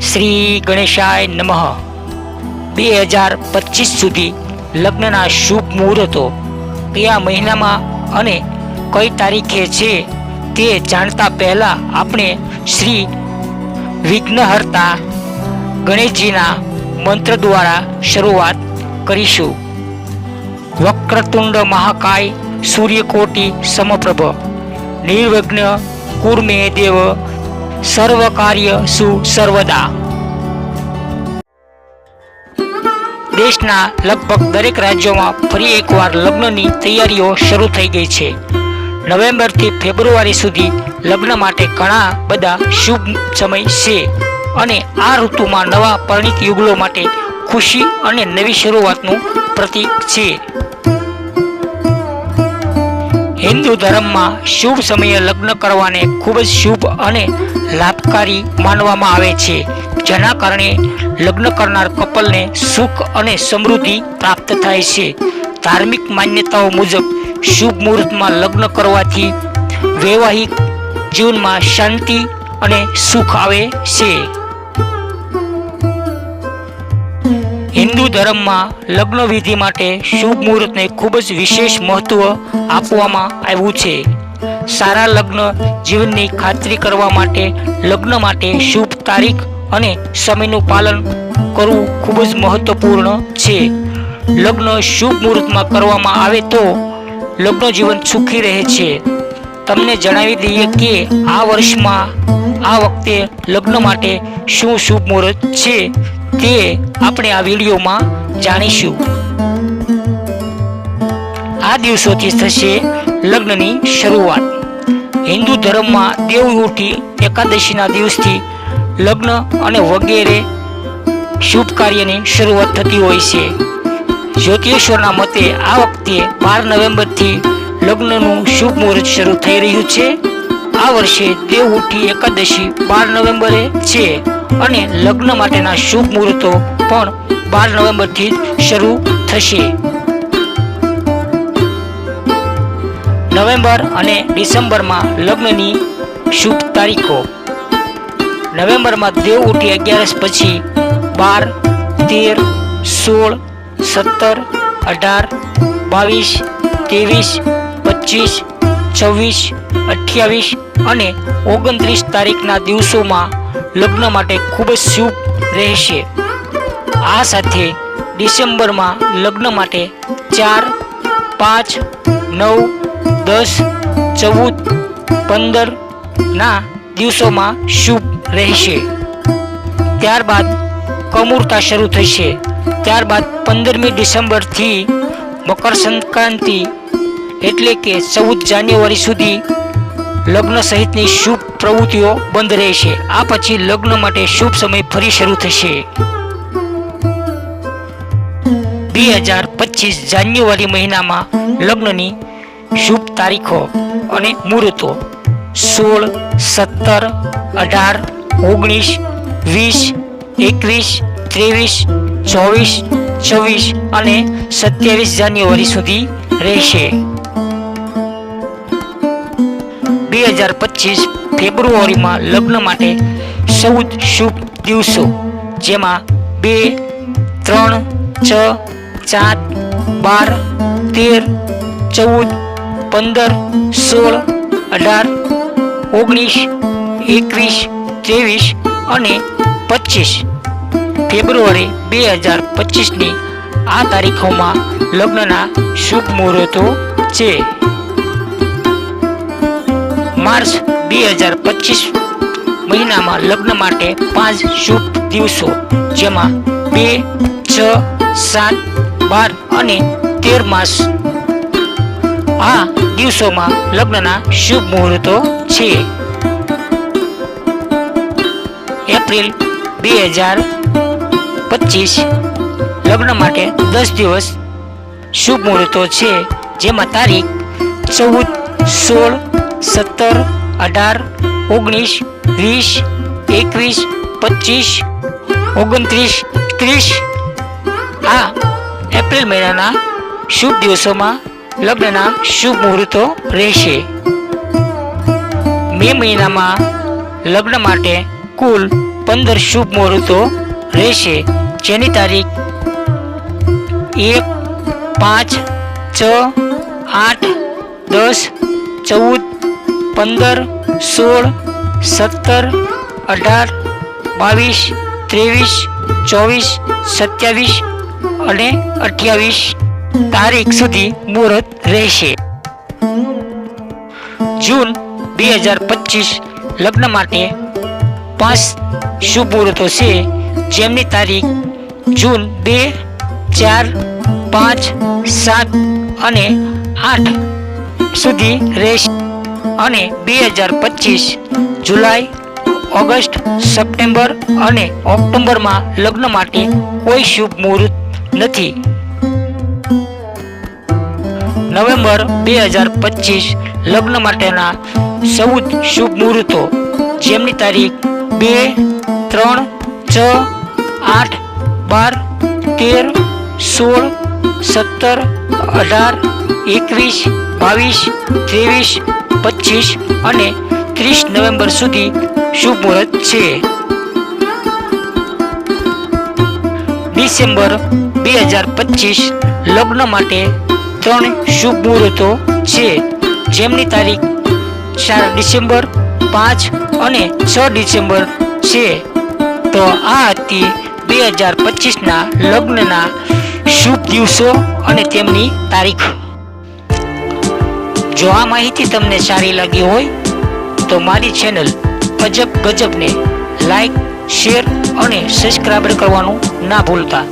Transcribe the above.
શ્રી ગણેશાય નમઃ. બે હજાર પચીસ સુધી લગ્નના શુભ મુહૂર્તો કયા મહિનામાં અને કઈ તારીખે છે તે જાણતા પહેલા આપણે શ્રી વિઘ્નહર્તા ગણેશજીના મંત્ર દ્વારા શરૂઆત કરીશું. વક્રતુંડ મહાકાય સૂર્યકોટી સમપ્રભ નિર્વિઘ્ન કુર્મે દેવ સર્વ કાર્ય સુ સર્વદા દેશના લગભગ દરેક રાજ્યોમાં ફરી એકવાર લગ્નની તૈયારીઓ શરૂ થઈ ગઈ છે. નવેમ્બરથી ફેબ્રુઆરી સુધી લગ્ન માટે ઘણા બધા શુભ સમય છે અને આ ઋતુમાં નવા પરિણીત યુગલો માટે ખુશી અને નવી શરૂઆતનું પ્રતીક છે. હિન્દુ ધર્મમાં શુભ સમયે લગ્ન કરવાને ખૂબ જ શુભ અને લાભકારી માનવામાં આવે છે. જેના કારણે લગ્ન કરનાર કપલને સુખ અને સમૃદ્ધિ પ્રાપ્ત થાય છે. ધાર્મિક માન્યતાઓ મુજબ શુભ મુહૂર્તમાં લગ્ન કરવાથી વૈવાહિક જીવનમાં શાંતિ અને સુખ આવે છે. હિન્દુ ધર્મમાં લગ્ન વિધિ માટે શુભ મુહૂર્તને ખૂબ જ વિશેષ મહત્વ આપવામાં આવ્યું છે. સારા લગ્ન જીવનની ખાતરી કરવા માટે, લગ્ન માટે શુભ તારીખ અને સમયનું પાલન કરવું ખૂબ જ મહત્વપૂર્ણ છે. લગ્ન શુભ મુહૂર્તમાં કરવામાં આવે તો લગ્ન જીવન સુખી રહે છે. તમને જણાવી દઈએ કે આ વર્ષમાં, આ વખતે લગ્ન માટે શું શુભ મુહૂર્ત છે? તે આપણે આ વિડીયોમાં જાણીશું. આ દિવસોથી થશે લગ્નની શરૂઆત. હિન્દુ ધર્મમાં દેવઉઠી એકાદશીના દિવસથી લગ્ન અને વગેરે શુભ કાર્યની શરૂઆત થતી હોય છે. જ્યોતિષોના મતે આ વખતે બાર નવેમ્બરથી લગ્નનું શુભ મુહૂર્ત શરૂ થઈ રહ્યું છે. આ વર્ષે દેવઉઠી એકાદશી બાર નવેમ્બરે છે. અને લગ્ન માટેના શુભ મુહૂર્તો પણ બાર નવેમ્બરથી શરૂ થશે. નવેમ્બર અને ડિસેમ્બરમાં લગ્નની શુભ તારીખો. નવેમ્બરમાં દેવ ઉઠી અગિયારસ પછી બાર, તેર, સોળ, સત્તર, અઢાર, બાવીસ, ત્રેવીસ, પચીસ, છવ્વીસ, અઠ્યાવીસ અને ઓગણત્રીસ તારીખના દિવસોમાં લગ્ન માટે ખૂબ જ શુભ રહેશે. આ સાથે ડિસેમ્બરમાં લગ્ન માટે ચાર, પાંચ, નવ, દસ, ચૌદ, પંદર ના દિવસોમાં શુભ રહેશે. ત્યારબાદ કમૂરતા શરૂ થશે. ત્યારબાદ પંદરમી ડિસેમ્બરથી મકર સંક્રાંતિ એટલે કે ચૌદ જાન્યુઆરી સુધી લગ્ન સહિતની શુભ પ્રવૃત્તિઓ બંધ રહેશે. આ પછી લગ્ન માટે શુભ સમય ફરી શરૂ થશે. બે હજાર પચીસ જાન્યુઆરી મહિનામાં લગ્નની શુભ તારીખો અને મુહૂર્તો. સોળ, સત્તર, અઢાર, ઓગણીસ, વીસ, એકવીસ, ત્રેવીસ, ચોવીસ, છવ્વીસ અને સત્યાવીસ જાન્યુઆરી સુધી રહેશે. બે હજાર પચીસ ફેબ્રુઆરીમાં લગ્ન માટે ચૌદ શુભ દિવસો, જેમાં બે, ત્રણ, છ ચાર બાર, તેર, ચૌદ, પંદર, સોળ, અઢાર, ઓગણીસ, એકવીસ, ત્રેવીસ અને પચીસ. ફેબ્રુઆરી બે હજાર પચીસની આ તારીખોમાં લગ્નના શુભ મુહૂર્તો છે. માર્ચ બે હજાર પચીસ મહિનામાં લગ્ન માટે પાંચ શુભ દિવસો, જેમાં બે, છ, સાત, બાર અને તેર માસ. આ દિવસોમાં લગ્નના શુભ મુહૂર્તો છે. એપ્રિલ બે હજાર પચીસ લગ્ન માટે દસ દિવસ શુભ મુહૂર્તો છે, જેમાં તારીખ ચૌદ, સોળ સત્તર, અઢાર, ઓગણીસ, વીસ, એકવીસ, પચીસ, ઓગણત્રીસ, ત્રીસ. આ એપ્રિલ મહિનાના શુભ દિવસોમાં લગ્નના શુભ મુહૂર્તો રહેશે. મે મહિનામાં લગ્ન માટે કુલ પંદર શુભ મુહૂર્તો રહેશે. જેની તારીખ એક, પાંચ, છ, આઠ, દસ, ચૌદ પંદર, સોળ, સત્તર, અઢાર, બાવીસ, ત્રેવીસ, ચોવીસ, સત્યાવીસ અને અઠ્યાવીસ તારીખ સુધી મુહૂર્ત રહેશે. જૂન બે હજાર પચીસ લગ્ન માટે પાંચ શુભ મુહૂર્તો છે. જેમની તારીખ જૂન બે, ચાર, પાંચ, સાત અને આઠ સુધી રહેશે. અને બે હજાર પચીસ જુલાઈ, ઓગસ્ટ, સપ્ટેમ્બર અને ઓક્ટોબરમાં લગ્ન માટે કોઈ શુભ મુહૂર્ત નથી. નવેમ્બર બે હજાર પચીસ લગ્ન માટેના ચૌદ શુભ મુહૂર્તો. જેમની તારીખ બે, ત્રણ, છ, આઠ, બાર, તેર, સોળ, સત્તર, અઢાર, એકવીસ, બાવીસ, ત્રેવીસ પચીસ અને ત્રીસ નવેમ્બર સુધી શુભ મુહૂર્ત છે. ડિસેમ્બર બે હજાર પચીસ લગ્ન માટે ત્રણ શુભ મુહૂર્તો છે. જેમની તારીખ ચાર ડિસેમ્બર, પાંચ અને છ ડિસેમ્બર છે. તો આ હતી બે હજાર પચીસના લગ્નના શુભ દિવસો અને તેમની તારીખ. જો આ માહિતી તમને સારી લાગી હોય, તો મારી ચેનલ અજબ ગજબને લાઈક શેર અને સબસ્ક્રાઈબ કરવાનું ના ભૂલતા.